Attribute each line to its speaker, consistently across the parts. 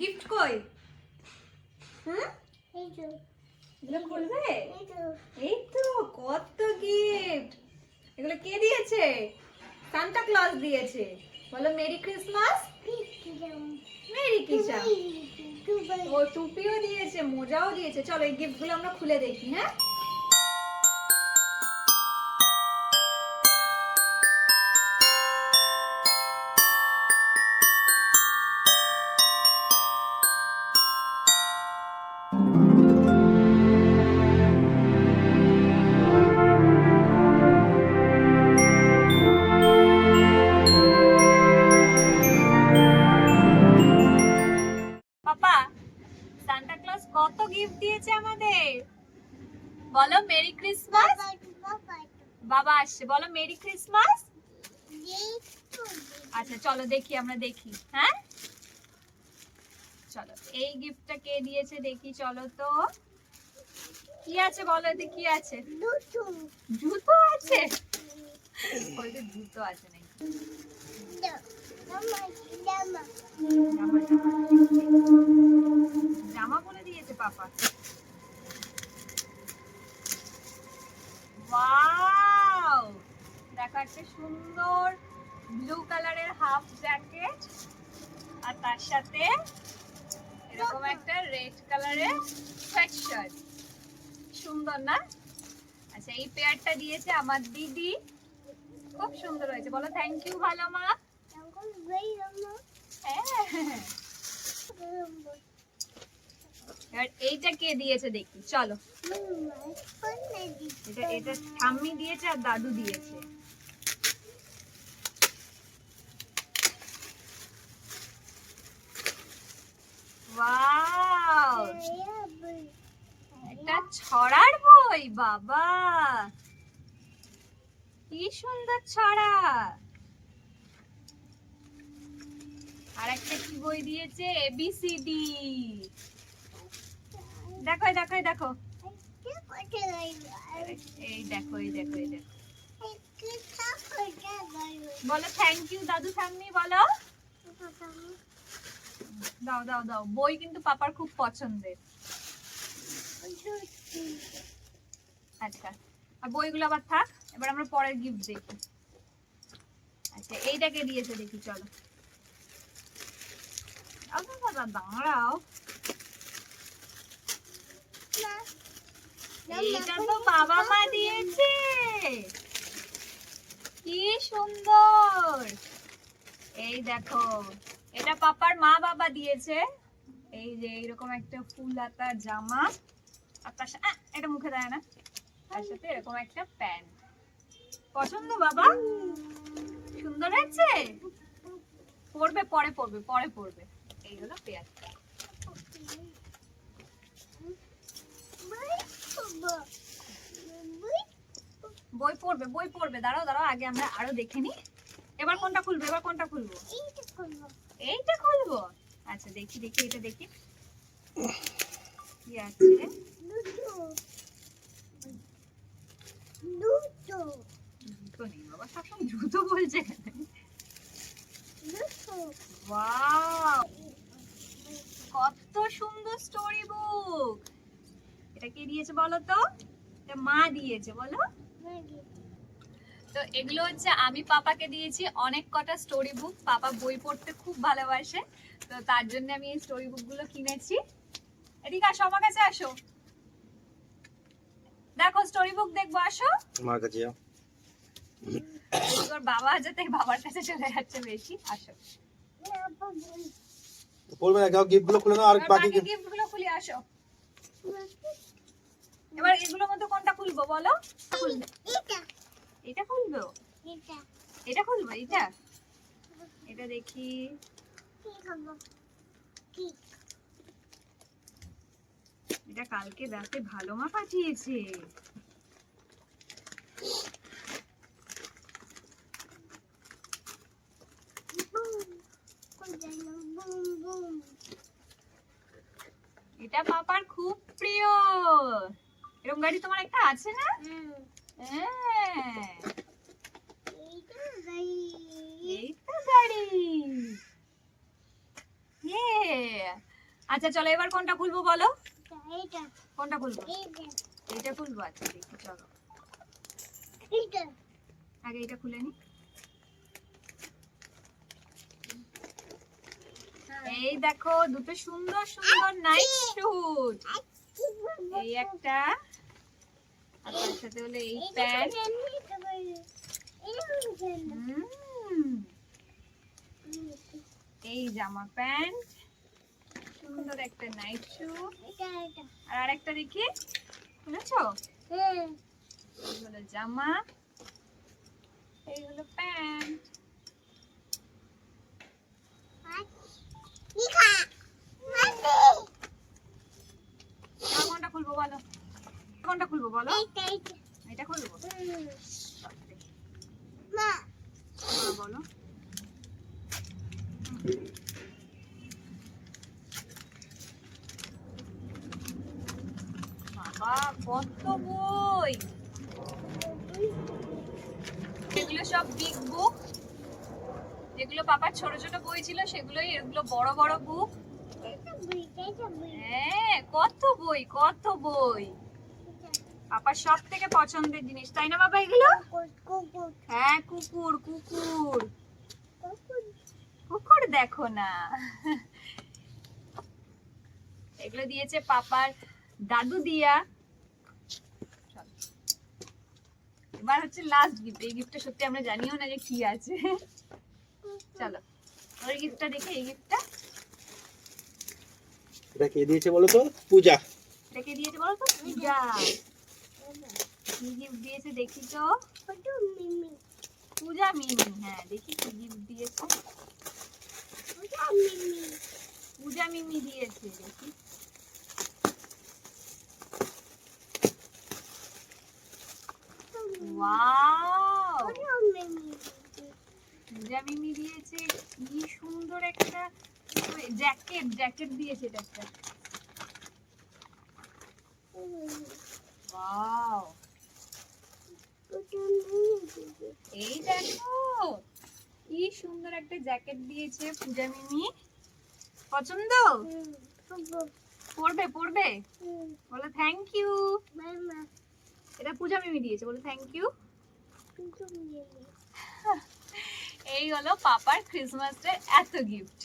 Speaker 1: Gift কই? হুম?
Speaker 2: এই তো।
Speaker 1: এগুলো খুলবে?
Speaker 2: এই তো।
Speaker 1: কত গিফট এগুলো কে দিয়েছে? সান্তা ক্লজ দিয়েছে। বলো মেরি ক্রিসমাস মেরি কিসা ও টুপিও দিয়েছে মোজাও দিয়েছে। চলো এই গিফটগুলো আমরা খুলে দেখি হ্যাঁ? গিফট দিয়েছে আমাদের। বলো মেরি ক্রিসমাস
Speaker 2: বাবা
Speaker 1: আসছে, বলো মেরি ক্রিসমাস আচ্ছা চলো দেখি, আমরা দেখি হ্যাঁ? চলো, এই গিফটটা কে দিয়েছে দেখি, চলো তো। কি আছে বলো এতে, কি আছে? জুতো আছে? বলতে জুতো আছে নাকি?
Speaker 2: জামা
Speaker 1: বলে পাপা ওয়াও দেখো একটা সুন্দর ব্লু কালারের হাফ জ্যাকেট আর তার সাথে এরকম একটা রেড কালারের সোয়েটশার্ট সুন্দর না? আচ্ছা এই পেয়ারটা দিয়েছে আমার দিদি। খুব সুন্দর হয়েছে। বলো থ্যাংক ইউ ভালো মা। হ্যাঁ। এবার এইটা কে দিয়েছে দেখি, চলো। এটা এটা ঠাম্মি দিয়েছে আর দাদু দিয়েছে। একটা ছড়ার বই, বাবা! কি সুন্দর ছড়া! আর একটা কি বই দিয়েছে? এবিসিডি দেখো দেখো দেখো। এই দেখো এই দেখো এই দেখো। বলো থ্যাংক ইউ দাদু ঠাম্মি, বলো। দাও দাও দাও। বই কিন্তু পাপার খুব পছন্দের। আচ্ছা আর বইগুলো আবার থাক, এবার আমরা পরের গিফট দেখি। আচ্ছা এইটাকে দিয়েছে, দেখি, চলো। আচ্ছা দাদা এইটা তো বাবা মা দিয়েছে। কি সুন্দর। এই দেখো, এটা পাপার মা বাবা দিয়েছে। এই যে এইরকম একটা ফুল হাতার জামা। আর তার সাথে এটা মুখে দেয় না। তার সাথে এরকম একটা প্যান্ট। পছন্দ বাবা? সুন্দর হয়েছে? পড়বে পরে পড়বে পরে পড়বে এই হলো পেয়ারটা বই পড়বে বই পড়বে। দাঁড়াও দাঁড়াও আগে আমরা আরও দেখে নি এবার কোনটা খুলবো? এবার কোনটা খুলবো? এইটা খুলবো। আচ্ছা দেখি দেখি এটা দেখি। কি আছে? জুতো নেই বাবা সবসময় জুতো বলছে কেন? কত সুন্দর স্টোরি বুক এটা কে দিয়েছে বলো তো? এটা মা দিয়েছে বলো। তো এগুলো হচ্ছে আমি পাপাকে দিয়েছি। অনেক কটা স্টোরি বুক পাপা বই পড়তে খুব ভালোবাসে। তো তার জন্য আমি এই স্টোরি বুকগুলো কিনেছি। এদিকে আসো আমার কাছে আসো। দেখো স্টোরি বুক দেখব আসো।
Speaker 3: আমার কাছে যাও।
Speaker 1: বাবা আছে তাই বাবার কাছে চলে যাচ্ছে বেশি আসো।
Speaker 3: তো পড়বে না কেউ গিফটগুলো খুলে নাও আর বাকি
Speaker 1: বাকি গিফটগুলো খুলে আসো। এবার এগুলোর মধ্যে কোনটা খুলবো বলো? এটা। খুলবো? এটা। খুলবো? এটা? এটা দেখি। এটা কালকে রাতে ভালো মা পাঠিয়েছে। এটা পাপার খুব প্রিয়। এরকম গাড়ি তোমার একটা আছে না? হ্যাঁ। এই তো গাড়ি। আচ্ছা চলো এবার কোনটা খুলবো বলো? কোনটা খুলবো?
Speaker 2: এইটা।
Speaker 1: খুলবো? আচ্ছা দেখি চলো। আগে এটা খুলে নি। এই দেখো দুটো সুন্দর সুন্দর নাইট স্যুট এই একটা। আর তার সাথে হলো এই প্যান্ট এই জামা প্যান্ট। সুন্দর একটা নাইট শু আর আরেকটা দেখি। শুনেছ? এই হলো জামা। এই হলো প্যান্ট আর কোনটা খুলবো বলো কোনটা খুলবো বলো। এটা বলো। বাবা কত বই। এগুলো সব বিগ বুক যেগুলো পাপার ছোট ছোট বই ছিল সেগুলোই এগুলো বড় বড় বুক হ্যাঁ কত বই কত বই। পাপার সব থেকে পছন্দের জিনিস তাই না বাবা এগুলো? হ্যাঁ কুকুর কুকুর।
Speaker 2: কুকুর
Speaker 1: দেখো না। এগুলো দিয়েছে পাপার দাদু দিয়া। এবার হচ্ছে লাস্ট গিফট এই গিফটটা সত্যি আমরা জানিও না যে কি আছে। চলো ওই গিফটটা দেখে এই গিফটটা
Speaker 3: এটা কে দিয়েছে বলো তো? পূজা।
Speaker 1: দেখে দিয়েছে বলো তো? পূজা। কি গিফট দিয়েছে দেখি তো?
Speaker 2: কত
Speaker 1: পূজা মিমি হ্যাঁ দেখি কি গিফট দিয়েছে।
Speaker 2: কত মিমি।
Speaker 1: পূজা মিমি দিয়েছে দেখি। ওয়াও! পূজা মিমি দিয়েছে। কি সুন্দর একটা জ্যাকেট জ্যাকেট দিয়েছে এটা একটা ওয়াও
Speaker 2: কত মিমি
Speaker 1: এই দেখো কি সুন্দর একটা জ্যাকেট দিয়েছে পূজা মিমি। পছন্দ? পড়বে পড়বে বলো থ্যাংক ইউ এটা পূজা মিমি দিয়েছে, বলো থ্যাংক ইউ এই হলো পাপার ক্রিসমাসের এত গিফট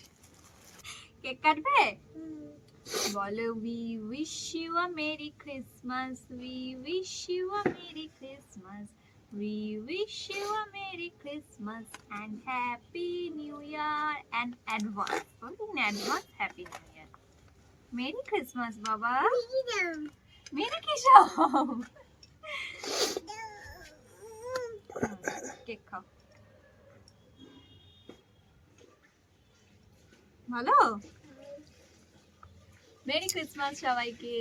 Speaker 1: কেক কাটবে? বলো we wish you a merry Christmas we wish you a merry Christmas wish you a merry Christmas and happy new year and advance বলো in advance happy new year merry Christmas বাবা মেরি কি সব cake খাও ভালো merry Christmas সবাইকে